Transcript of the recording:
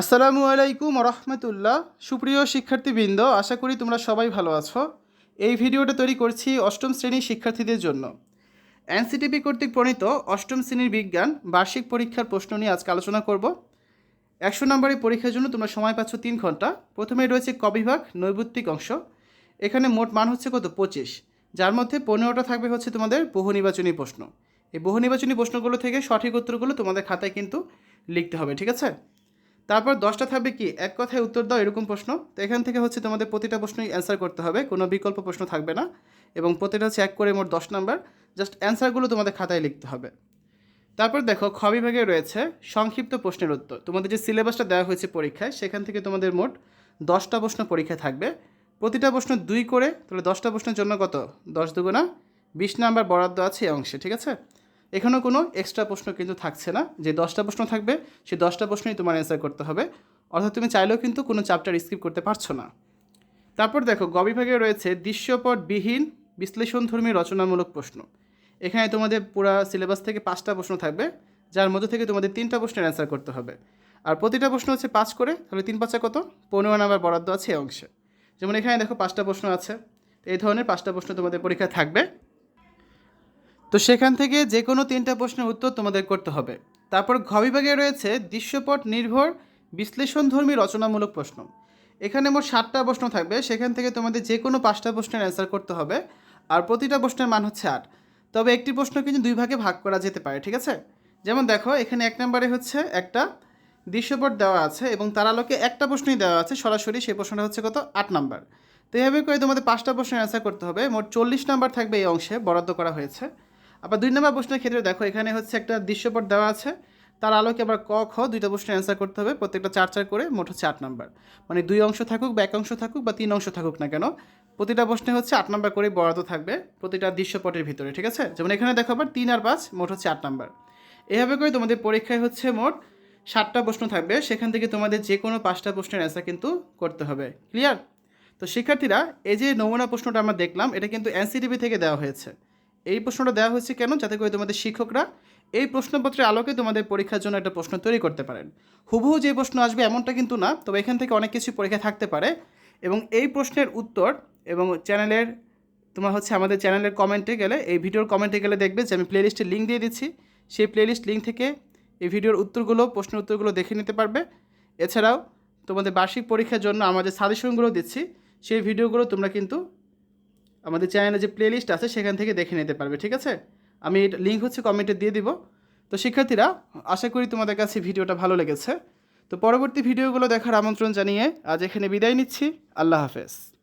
আসসালামু আলাইকুম রহমতুল্লাহ সুপ্রিয় শিক্ষার্থীবৃন্দ, আশা করি তোমরা সবাই ভালো আছো। এই ভিডিওটা তৈরি করছি অষ্টম শ্রেণির শিক্ষার্থীদের জন্য। এনসিটিপি কর্তৃক প্রণীত অষ্টম শ্রেণির বিজ্ঞান, বার্ষিক পরীক্ষার প্রশ্ন নিয়ে আজকে আলোচনা করব। একশো নম্বরের পরীক্ষার জন্য তোমরা সময় পাচ্ছ তিন ঘণ্টা। প্রথমে রয়েছে কবিভাগ নৈবত্তিক অংশ। এখানে মোট মান হচ্ছে কত? পঁচিশ। যার মধ্যে পনেরোটা থাকবে হচ্ছে তোমাদের বহু নির্বাচনী প্রশ্ন। এই বহু নির্বাচনী প্রশ্নগুলো থেকে সঠিক উত্তরগুলো তোমাদের খাতায় কিন্তু লিখতে হবে, ঠিক আছে? তারপর দশটা থাকবে কি? এক কথায় উত্তর দাও এরকম প্রশ্ন। তো এখান থেকে হচ্ছে তোমাদের প্রতিটা প্রশ্নই অ্যান্সার করতে হবে, কোনো বিকল্প প্রশ্ন থাকবে না। এবং প্রতিটা হচ্ছে এক করে মোট দশ নাম্বার জাস্ট অ্যান্সারগুলো তোমাদের খাতায় লিখতে হবে। তারপর দেখো, খ বিভাগে রয়েছে সংক্ষিপ্ত প্রশ্নের উত্তর। তোমাদের যে সিলেবাসটা দেওয়া হয়েছে পরীক্ষায়, সেখান থেকে তোমাদের মোট দশটা প্রশ্ন পরীক্ষায় থাকবে। প্রতিটা প্রশ্ন দুই করে, তাহলে দশটা প্রশ্নের জন্য কত? দশ দুগুণা বিশ নাম্বার বরাদ্দ আছে এই অংশে, ঠিক আছে? এখানেও কোনো এক্সট্রা প্রশ্ন কিন্তু থাকছে না। যে দশটা প্রশ্ন থাকবে সেই দশটা প্রশ্নই তোমার অ্যান্সার করতে হবে। অর্থাৎ তুমি চাইলেও কিন্তু কোনো চ্যাপ্টার স্কিপ করতে পারছ না। তারপর দেখো, গ বিভাগে রয়েছে দৃশ্যপটবিহীন বিশ্লেষণধর্মী রচনামূলক প্রশ্ন। এখানে তোমাদের পুরো সিলেবাস থেকে পাঁচটা প্রশ্ন থাকবে, যার মধ্যে থেকে তোমাদের তিনটা প্রশ্নের অ্যান্সার করতে হবে। আর প্রতিটা প্রশ্ন হচ্ছে পাঁচ করে, তাহলে তিন পাঁচা কত? পনেরো নাম্বার বরাদ্দ আছে এই অংশে। যেমন এখানে দেখো পাঁচটা প্রশ্ন আছে। এই ধরনের পাঁচটা প্রশ্ন তোমাদের পরীক্ষা থাকবে। তো সেখান থেকে যে কোনো তিনটা প্রশ্নের উত্তর তোমাদের করতে হবে। তারপর ঘ বিভাগে রয়েছে দৃশ্যপট নির্ভর, বিশ্লেষণধর্মী, রচনামূলক প্রশ্ন। এখানে মোট সাতটা প্রশ্ন থাকবে, সেখান থেকে তোমাদের যে কোনো পাঁচটা প্রশ্নের অ্যান্সার করতে হবে। আর প্রতিটা প্রশ্নের মান হচ্ছে আট। তবে একটি প্রশ্ন কিন্তু দুই ভাগে ভাগ করা যেতে পারে, ঠিক আছে? যেমন দেখো, এখানে এক নম্বরে হচ্ছে একটা দৃশ্যপট দেওয়া আছে এবং তার আলোকে একটা প্রশ্নই দেওয়া আছে, সরাসরি সেই প্রশ্নটা হচ্ছে কত? আট নাম্বার। তো এভাবে করে তোমাদের পাঁচটা প্রশ্নের অ্যান্সার করতে হবে। মোট চল্লিশ নাম্বার থাকবে এই অংশে বরাদ্দ করা হয়েছে। আবার দুই নম্বর প্রশ্নের ক্ষেত্রে দেখো, এখানে হচ্ছে একটা দৃশ্যপট দেওয়া আছে। তার আলোকে আবার ক, খ দুইটা প্রশ্নের অ্যান্সার করতে হবে, প্রত্যেকটা চার চার করে, মোট হচ্ছে আট নাম্বার। মানে দুই অংশ থাকুক বা এক অংশ থাকুক বা তিন অংশ থাকুক না কেন, প্রতিটা প্রশ্নে হচ্ছে আট নাম্বার করে বরাদ্দ থাকবে প্রতিটা দৃশ্যপটের ভিতরে, ঠিক আছে? যেমন এখানে দেখো আবার তিন আর পাঁচ, মোট হচ্ছে আট নাম্বার। এভাবে করে তোমাদের পরীক্ষায় হচ্ছে মোট ষাটটা প্রশ্ন থাকবে, সেখান থেকে তোমাদের যে কোনো পাঁচটা প্রশ্নের অ্যান্সার কিন্তু করতে হবে। ক্লিয়ার তো শিক্ষার্থীরা, এই যে নমুনা প্রশ্নটা আমরা দেখলাম, এটা কিন্তু এনসিটিভি থেকে দেওয়া হয়েছে। এই প্রশ্নটা দেওয়া হয়েছে কেন? যাতে করে তোমাদের শিক্ষকরা এই প্রশ্নপত্রের আলোকে তোমাদের পরীক্ষার জন্য একটা প্রশ্ন তৈরি করতে পারেন। হুবহু যে প্রশ্ন আসবে এমনটা কিন্তু না, তবে এখান থেকে অনেক কিছু পরীক্ষা থাকতে পারে। এবং এই প্রশ্নের উত্তর এবং চ্যানেলের, তোমার হচ্ছে আমাদের চ্যানেলের কমেন্টে গেলে, এই ভিডিওর কমেন্টে গেলে দেখবে যে আমি প্লেলিস্টের লিঙ্ক দিয়ে দিচ্ছি। সেই প্লেলিস্ট লিঙ্ক থেকে এই ভিডিওর উত্তরগুলো, প্রশ্নের উত্তরগুলো দেখে নিতে পারবে। এছাড়াও তোমাদের বার্ষিক পরীক্ষার জন্য আমাদের সাজেশনগুলো দিচ্ছি। সেই ভিডিওগুলো তোমরা কিন্তু আমাদের চ্যানেলে যে প্লেলিস্ট আছে, সেখান থেকে দেখে নিতে পারবে, ঠিক আছে? আমি এটা লিঙ্ক হচ্ছে কমেন্টে দিয়ে দিব। তো শিক্ষার্থীরা, আশা করি তোমাদের কাছে ভিডিওটা ভালো লেগেছে। তো পরবর্তী ভিডিওগুলো দেখার আমন্ত্রণ জানিয়ে আজ এখানে বিদায় নিচ্ছি। আল্লাহ হাফেজ।